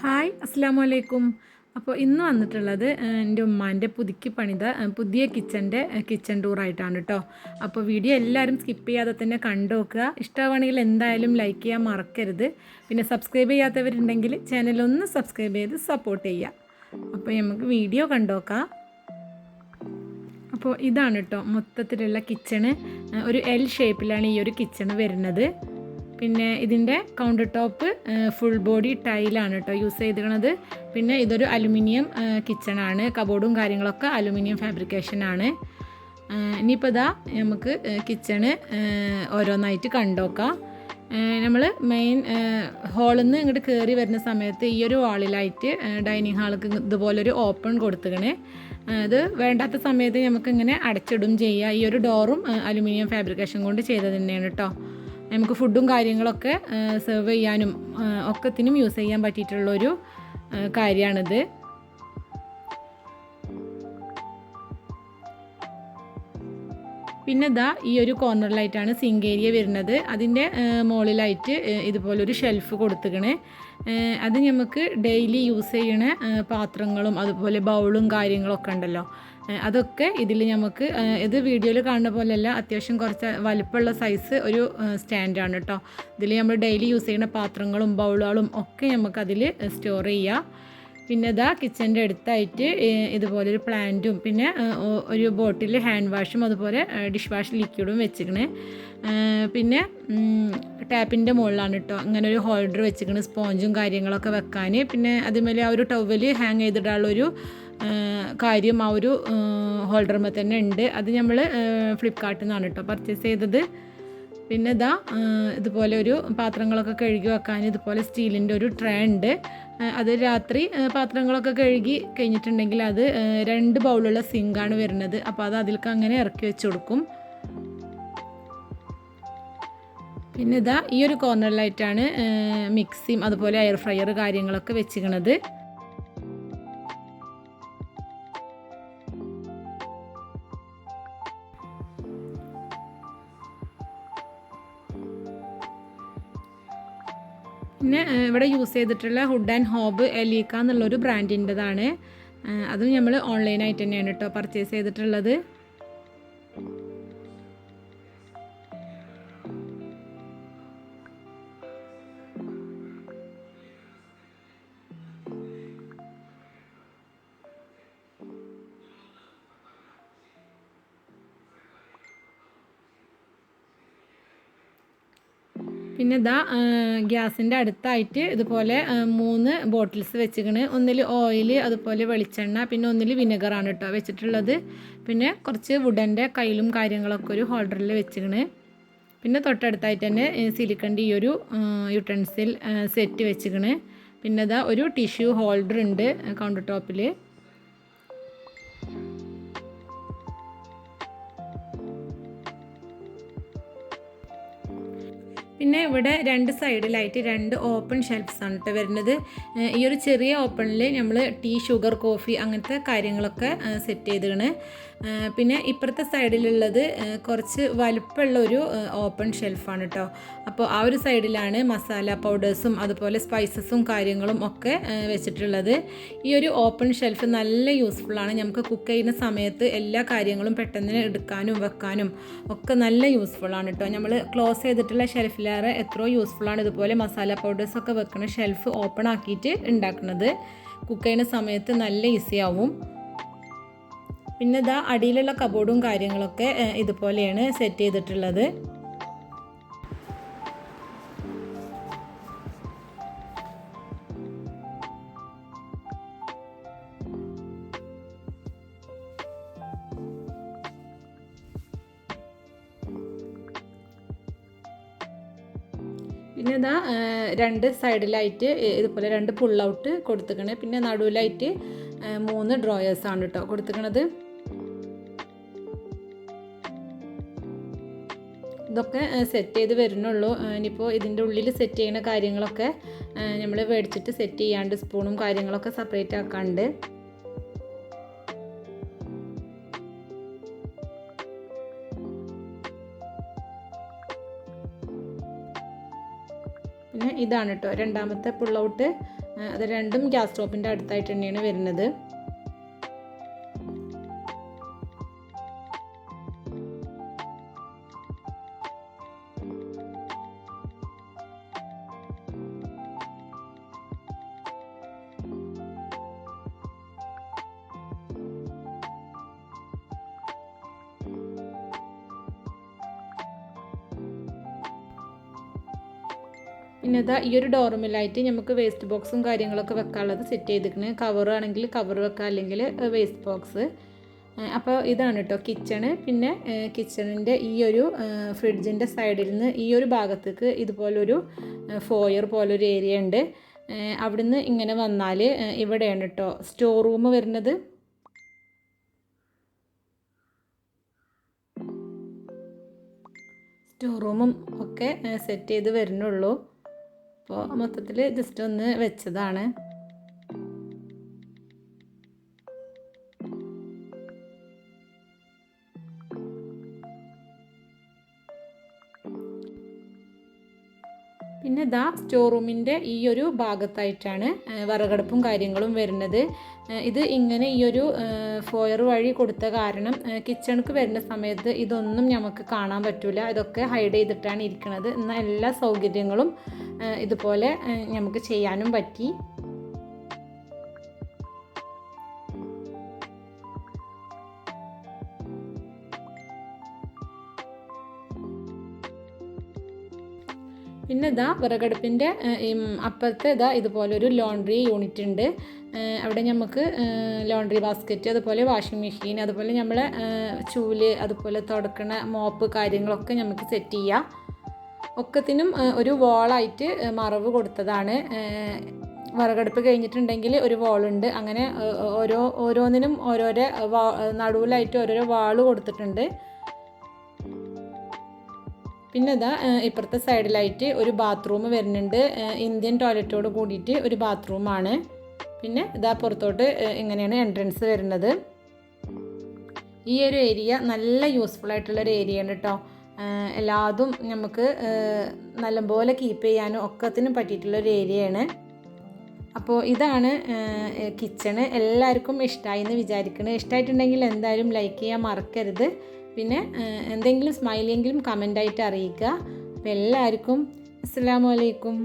Hi അസ്സാം വലൈക്കും അപ്പോൾ ഇന്ന് വന്നിട്ടുള്ളത് എന്റെ ഉമ്മാന്റെ പുതുക്കി പണിത പുതിയ കിച്ചന്റെ കിച്ചൺ ടൂറായിട്ടാണ് കേട്ടോ അപ്പോൾ വീഡിയോ എല്ലാവരും സ്കിപ്പ് ചെയ്യാതെ തന്നെ കണ്ടു നോക്കുക. ഇഷ്ടമാണെങ്കിൽ എന്തായാലും ലൈക്ക് ചെയ്യാൻ മറക്കരുത്. പിന്നെ സബ്സ്ക്രൈബ് ചെയ്യാത്തവരുണ്ടെങ്കിൽ ചാനലൊന്ന് സബ്സ്ക്രൈബ് ചെയ്ത് സപ്പോർട്ട് ചെയ്യുക. അപ്പോൾ നമുക്ക് വീഡിയോ കണ്ടു നോക്കാം. അപ്പോൾ ഇതാണ് കേട്ടോ മൊത്തത്തിലുള്ള കിച്ചണ്. ഒരു എൽ ഷേപ്പിലാണ് ഈ ഒരു കിച്ചണ് വരുന്നത്. പിന്നെ ഇതിന്റെ കൗണ്ടർ ടോപ്പ് ഫുൾ ബോഡി ടൈലാണ് കേട്ടോ യൂസ് ചെയ്തിരിക്കുന്നത്. പിന്നെ ഇതൊരു അലുമിനിയം കിച്ചണാണ് കബോർഡും കാര്യങ്ങളൊക്കെ അലുമിനിയം ഫാബ്രിക്കേഷനാണ് ഇനിയിപ്പോൾ ഇതാ നമുക്ക് കിച്ചണ് ഓരോന്നായിട്ട് കണ്ടോക്കാം. നമ്മൾ മെയിൻ ഹാളിൽ നിന്ന് ഇങ്ങോട്ട് കയറി വരുന്ന സമയത്ത് ഈ ഒരു വാളിലായിട്ട് ഡൈനിങ് ഹാൾക്ക് ഇതുപോലൊരു ഓപ്പൺ കൊടുത്തുകണേ അത് വേണ്ടാത്ത സമയത്ത് നമുക്ക് ഇങ്ങനെ അടച്ചിടും ചെയ്യുക ഈ ഒരു ഡോറും അലുമിനിയം ഫാബ്രിക്കേഷൻ കൊണ്ട് ചെയ്തത് തന്നെയാണ് കേട്ടോ നമുക്ക് ഫുഡും കാര്യങ്ങളൊക്കെ സെർവ് ചെയ്യാനും ഒക്കത്തിനും യൂസ് ചെയ്യാൻ പറ്റിയിട്ടുള്ളൊരു കാര്യമാണിത് പിന്നെ ഇതാ ഈ ഒരു കോർണറിലായിട്ടാണ് സിങ്ക് ഏരിയ വരുന്നത്. അതിന്റെ മുകളിലായിട്ട് ഇതുപോലൊരു ഷെൽഫ് കൊടുത്തുക്കണേ. അത് നമുക്ക് ഡെയിലി യൂസ് ചെയ്യണ പാത്രങ്ങളും അതുപോലെ ബൗളും കാര്യങ്ങളൊക്കെ ഉണ്ടല്ലോ. അതൊക്കെ ഇതിൽ നമുക്ക് ഇത് വീഡിയോയിൽ കാണുന്ന പോലെയല്ല അത്യാവശ്യം കുറച്ച് വലുപ്പമുള്ള സൈസ് ഒരു സ്റ്റാൻഡാണ് കേട്ടോ ഇതിൽ നമ്മൾ ഡെയിലി യൂസ് ചെയ്യുന്ന പാത്രങ്ങളും ബൗളുകളും ഒക്കെ നമുക്ക് അതിൽ സ്റ്റോർ ചെയ്യാം. പിന്നെ ഇതാ കിച്ചന്റെ അടുത്തായിട്ട് ഇതുപോലൊരു പ്ലാന്റും പിന്നെ ഒരു ബോട്ടിൽ ഹാൻഡ് വാഷും അതുപോലെ ഡിഷ് വാഷ് ലിക്വിഡും വെച്ചിക്കണ് പിന്നെ ടാപ്പിന്റെ മുകളിലാണ് കേട്ടോ അങ്ങനെ ഒരു ഹോൾഡർ വെച്ചിക്കണ് സ്പോഞ്ചും കാര്യങ്ങളൊക്കെ വെക്കാൻ പിന്നെ അതുമേലെ ആ ഒരു ടവൽ ഹാങ് ചെയ്തിടാനുള്ളൊരു കാര്യം ആ ഒരു ഹോൾഡർമേ തന്നെ ഉണ്ട്. അത് നമ്മൾ ഫ്ലിപ്കാർട്ടിൽ നിന്നാണ് കേട്ടോ പർച്ചേസ് ചെയ്തത്. പിന്നെ ഇതാ ഇതുപോലെ ഒരു പാത്രങ്ങളൊക്കെ കഴുകി വെക്കാൻ ഇതുപോലെ സ്റ്റീലിന്റെ ഒരു ട്രേ ഉണ്ട്. അത് രാത്രി പാത്രങ്ങളൊക്കെ കഴുകി കഴിഞ്ഞിട്ടുണ്ടെങ്കിൽ അത് രണ്ട് ബൗളുള്ള സിങ്കാണ് വരുന്നത്. അപ്പോൾ അത് അതിലേക്ക് അങ്ങനെ ഇറക്കി വെച്ച് കൊടുക്കും. പിന്നെ ഇതാ ഈ ഒരു കോർണറിലായിട്ടാണ് മിക്സിയും അതുപോലെ എയർ ഫ്രയർ കാര്യങ്ങളൊക്കെ വെച്ചിരിക്കണത് പിന്നെ ഇവിടെ യൂസ് ചെയ്തിട്ടുള്ള ഹുഡ് ആൻഡ് ഹോബ് എലീക്ക എന്നുള്ളൊരു ബ്രാൻഡിന്റെതാണ് അതും നമ്മൾ ഓൺലൈനായിട്ട് തന്നെയാണ് കേട്ടോ പർച്ചേസ് ചെയ്തിട്ടുള്ളത്. പിന്നെ ഇതാ ഗ്യാസിന്റെ അടുത്തായിട്ട് ഇതുപോലെ മൂന്ന് ബോട്ടിൽസ് വെച്ചിക്കണ് ഒന്നിൽ ഓയിൽ അതുപോലെ വെളിച്ചെണ്ണ പിന്നെ ഒന്നിൽ വിനെഗറാണ് കേട്ടോ വെച്ചിട്ടുള്ളത്. പിന്നെ കുറച്ച് വുഡന്റെ കയ്യിലും കാര്യങ്ങളൊക്കെ ഒരു ഹോൾഡറിൽ വെച്ചിക്കണ് പിന്നെ തൊട്ടടുത്തായിട്ട് തന്നെ സിലിക്കന്റെ ഈ ഒരു യുട്ടൻസിൽ സെറ്റ് വെച്ചിക്കണ് പിന്നെ ഇതാ ഒരു ടിഷ്യൂ ഹോൾഡർ ഉണ്ട് കൗണ്ടർ ടോപ്പിൽ പിന്നെ ഇവിടെ രണ്ട് സൈഡിലായിട്ട് രണ്ട് ഓപ്പൺ ഷെൽഫ്സ് ആണ് കേട്ടോ വരുന്നത്. ഈ ഒരു ചെറിയ ഓപ്പണിൽ നമ്മൾ ടീ ഷുഗർ കോഫി അങ്ങനത്തെ കാര്യങ്ങളൊക്കെ സെറ്റ് ചെയ്തിണ് പിന്നെ ഇപ്പുറത്തെ സൈഡിലുള്ളത് കുറച്ച് വലുപ്പമുള്ള ഒരു ഓപ്പൺ ഷെൽഫാണ് കേട്ടോ അപ്പോൾ ആ ഒരു സൈഡിലാണ് മസാല പൗഡേഴ്സും അതുപോലെ സ്പൈസസും കാര്യങ്ങളും ഒക്കെ വെച്ചിട്ടുള്ളത്. ഈ ഒരു ഓപ്പൺ ഷെൽഫ് നല്ല യൂസ്ഫുള്ളാണ് നമുക്ക് കുക്ക് ചെയ്യുന്ന സമയത്ത് എല്ലാ കാര്യങ്ങളും പെട്ടെന്ന് എടുക്കാനും വെക്കാനും ഒക്കെ നല്ല യൂസ്ഫുള്ളാണ് കേട്ടോ നമ്മൾ ക്ലോസ് ചെയ്തിട്ടുള്ള ഷെൽഫിലേറെ എത്രയോ യൂസ്ഫുള്ളാണ് ഇതുപോലെ മസാല പൗഡേഴ്സ് ഒക്കെ വെക്കുന്ന ഷെൽഫ് ഓപ്പൺ ആക്കിയിട്ട് ഉണ്ടാക്കുന്നത്. കുക്ക് ചെയ്യുന്ന സമയത്ത് നല്ല ഈസി ആവും. പിന്നെ ഇതാ അടിയിലുള്ള കബോർഡും കാര്യങ്ങളൊക്കെ ഇതുപോലെയാണ് സെറ്റ് ചെയ്തിട്ടുള്ളത്. പിന്നെ ഇതാ രണ്ട് സൈഡിലായിട്ട് ഇതുപോലെ രണ്ട് പുള്ളൗട്ട് കൊടുത്തിക്കണേ. പിന്നെ നടുവിലായിട്ട് മൂന്ന് ഡ്രോയേഴ്സാണ് കേട്ടോ കൊടുത്തിക്കണത്. ഇതൊക്കെ സെറ്റ് ചെയ്ത് വരുന്നുള്ളൂ. ഇനിയിപ്പോൾ ഇതിന്റെ ഉള്ളിൽ സെറ്റ് ചെയ്യുന്ന കാര്യങ്ങളൊക്കെ നമ്മൾ മേടിച്ചിട്ട് സെറ്റ് ചെയ്യാണ്ട് സ്പൂണും കാര്യങ്ങളൊക്കെ സെപ്പറേറ്റ് ആക്കാണ്ട്. പിന്നെ ഇതാണ് കേട്ടോ രണ്ടാമത്തെ പുള്ളൗട്ട് അത് രണ്ടും ഗ്യാസ് സ്റ്റോപ്പിന്റെ അടുത്തായിട്ട് തന്നെയാണ് വരുന്നത്. പിന്നെ ഇതാ ഈ ഒരു ഡോർമിലായിട്ട് നമുക്ക് വേസ്റ്റ് ബോക്സും കാര്യങ്ങളൊക്കെ വെക്കാനുള്ളത് സെറ്റ് ചെയ്തിരിക്കുന്നത് കവർ ആണെങ്കിൽ കവർ വെക്കാം അല്ലെങ്കിൽ വേസ്റ്റ് ബോക്സ് അപ്പോൾ ഇതാണ് കേട്ടോ കിച്ചണ് പിന്നെ കിച്ചണിന്റെ ഈ ഒരു ഫ്രിഡ്ജിന്റെ സൈഡിൽ നിന്ന് ഈ ഒരു ഭാഗത്തേക്ക് ഇതുപോലൊരു ഫോയർ പോലൊരു ഏരിയ ഉണ്ട്. അവിടുന്ന് ഇങ്ങനെ വന്നാൽ ഇവിടെയാണ് കേട്ടോ സ്റ്റോർ റൂം വരുന്നത്. സ്റ്റോർ റൂമും ഒക്കെ സെറ്റ് ചെയ്ത് വരുന്നുള്ളൂ. അപ്പോൾ മൊത്തത്തിൽ ജസ്റ്റ് ഒന്ന് വെച്ചതാണ്. പിന്നെ ദാ സ്റ്റോർ റൂമിന്റെ ഈ ഒരു ഭാഗത്തായിട്ടാണ് വിറകടുപ്പും കാര്യങ്ങളും വരുന്നത്. ഇത് ഇങ്ങനെ ഈ ഒരു ഫോയർ വഴി കൊടുത്ത കാരണം കിച്ചണിക്ക് വരുന്ന സമയത്ത് ഇതൊന്നും നമുക്ക് കാണാൻ പറ്റില്ല ഇതൊക്കെ ഹൈഡ് ചെയ്തിട്ടാണ് ഇരിക്കുന്നത് എന്നാൽ എല്ലാ സൗകര്യങ്ങളും ഇതുപോലെ നമുക്ക് ചെയ്യാനും പറ്റി. പിന്നെ ഇതാ വിറകടുപ്പിന്റെ അപ്പുറത്തെ ഇതാ ഇതുപോലൊരു ലോണ്ട്രി യൂണിറ്റ് ഉണ്ട്. അവിടെ നമുക്ക് ലോണ്ട്രി ബാസ്ക്കറ്റ് അതുപോലെ വാഷിംഗ് മെഷീൻ അതുപോലെ നമ്മളെ ചൂൽ അതുപോലെ തുടക്കണ മോപ്പ് കാര്യങ്ങളൊക്കെ നമുക്ക് സെറ്റ് ചെയ്യാം. ഒക്കത്തിനും ഒരു വോളായിട്ട് മറവ് കൊടുത്തതാണ്. വിറകടുപ്പ് കഴിഞ്ഞിട്ടുണ്ടെങ്കിൽ ഒരു വോളുണ്ട് അങ്ങനെ ഓരോ ഓരോന്നിനും ഓരോരോ നടുവിലായിട്ട് ഓരോരോ വാൾ കൊടുത്തിട്ടുണ്ട്. പിന്നെ ഇതാ ഇപ്പുറത്തെ സൈഡിലായിട്ട് ഒരു ബാത്റൂം വരുന്നുണ്ട്. ഇന്ത്യൻ ടോയ്ലറ്റോട് കൂടിയിട്ട് ഒരു ബാത്റൂമാണ് പിന്നെ ഇതാ പുറത്തോട്ട് ഇങ്ങനെയാണ് എൻട്രൻസ് വരുന്നത്. ഈ ഒരു ഏരിയ നല്ല യൂസ്ഫുൾ ആയിട്ടുള്ള ഒരു ഏരിയയാണ് കേട്ടോ എല്ലാതും നമുക്ക് നല്ലപോലെ കീപ്പ് ചെയ്യാനും ഒക്കത്തിനും പറ്റിയിട്ടുള്ളൊരു ഏരിയയാണ് അപ്പോൾ ഇതാണ് കിച്ചണ് എല്ലാവർക്കും ഇഷ്ടമായി എന്ന് വിചാരിക്കുന്നത് ഇഷ്ടമായിട്ടുണ്ടെങ്കിൽ എന്തായാലും ലൈക്ക് ചെയ്യാൻ മറക്കരുത്. പിന്നെ എന്തെങ്കിലും സ്മൈലിയെങ്കിലും കമന്റായിട്ട് അറിയിക്കുക. അപ്പോൾ എല്ലാവർക്കും അസ്സാം വലൈക്കും